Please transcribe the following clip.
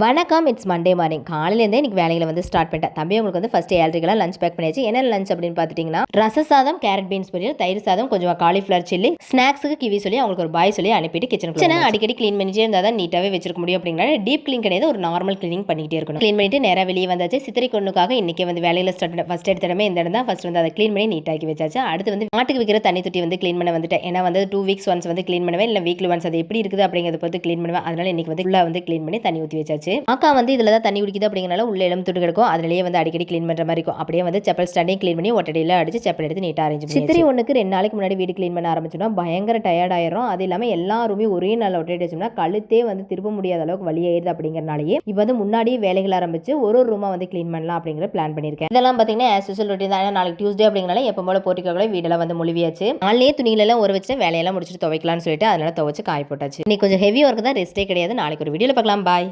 வணக்கம் it's Monday morning காலையிலேருந்தே இன்னைக்கு வேலைகளை வந்து ஸ்டார்ட் பண்ணிட்டேன். தம்பி உங்களுக்கு வந்து ஃபஸ்ட்டு ஏழரைக்கெல்லாம் லஞ்ச் பேக் பண்ணியாச்சு. என்ன லஞ்ச் அப்படின்னு பார்த்துட்டிங்கன்னா ரச சாதம் கேரட் பீன்ஸ் பொரியல் தயிர் சாதம் கொஞ்சம் காலிஃப்ளவர் சில்லி ஸ்நாக்ஸுக்கு கிவி சொல்லி அவங்களுக்கு ஒரு பாய் சொல்லி அனுப்பிட்டு கிச்சன் கிச்சனை அடிக்கடி க்ளீன் பண்ணிட்டே இருந்தால் தான் நீட்டாகவே வச்சிருக்க முடியும் அப்படிங்கிற டீப் க்ளீன் கிடையாது. ஒரு நார்மல் க்ளீனிங் பண்ணிக்கிட்டே இருக்கணும். க்ளீன் பண்ணிட்டு நேராக வெளியே வந்தாச்சு. சித்திரை கொண்டுக்காக இன்னைக்கு வந்து வேலையில் ஸ்டார்ட் பண்ண ஃபஸ்ட் எடுத்த இடமே இந்த இடம் தான். ஃபஸ்ட் வந்து அதை க்ளீன் பண்ணி நீட்டாக்கி வச்சாச்சு. அடுத்து வந்து மாட்டுக்கு வைக்கிற தண்ணி தொட்டி வந்து க்ளீன் பண்ண வந்துட்டேன். ஏன்னா வந்து டூ வீக்ஸ் ஒன்ஸ் வந்து க்ளீன் பண்ணுவேன். இல்லை வீக்லி ஒன்ஸ் அது எப்படி இருக்குது அப்படிங்கிறத பார்த்து க்ளீன் பண்ணுவேன். அதனால இன்னைக்கு வந்து ஃபுல்லாக வந்து க்ளீன் பண்ணி தண்ணி ஊற்றி வச்சாச்சு. அக்கா வந்து இதில் தான் தண்ணி குடிக்குது அப்படிங்கிறனால உள்ள எலும்பு துட்டு கிடக்கும். அதுலயே வந்து அடிக்கடி க்ளீன் பண்ணுற மாதிரி இருக்கும். அப்படியே வந்து செப்பல் ஸ்டாண்டையும் க்ளீன் பண்ணி ஒட்டடியில் அடிச்சு செப்பல் எடுத்து நீட்டாக அரேஞ்ச் பண்ணி சித்திரை ஒன்றுக்கு ரெண்டு நாளைக்கு முன்னாடி வீடு க்ளீன் பண்ண ஆரம்பிச்சோம்னா பயங்கர டயர்ட் ஆயிரும் அது இல்லாமல் எல்லா ரூமையும் ஒரே நாள் ஒட்டடி கழுத்தே வந்து திரும்ப முடியாத அளவுக்கு வழியாயிருது அப்படிங்கிறனாலேயே இப்போ வந்து முன்னாடியே வேலைகள் ஆரம்பிச்சு ஒரு ஒரு ரூமா வந்து க்ளீன் பண்ணலாம் அப்படிங்கிற பிளான் பண்ணியிருக்கேன் இதெல்லாம் பார்த்தீங்கன்னா ஆஸ் யூஸ்வல் ரொட்டீன் தான். ஏன்னா நாளைக்கு டியூஸ்டே அப்படிங்கிறனால எப்போ போல போட்டிக்கோங்களே வீடெல்லாம் வந்து மொழிவியாச்சு. நாளையே துணிகளெல்லாம் ஒரு வச்சு வேலையெல்லாம் முடிச்சுட்டு துவைக்கலாம்னு சொல்லிட்டு அதனால துவைச்சு காய போட்டாச்சு. இன்னைக்கு கொஞ்சம் ஹெவி ஒர்க் தான் ரெஸ்ட்டே கிடையாது. நாளைக்கு ஒரு வீடியோவில் பார்க்கலாம் பாய்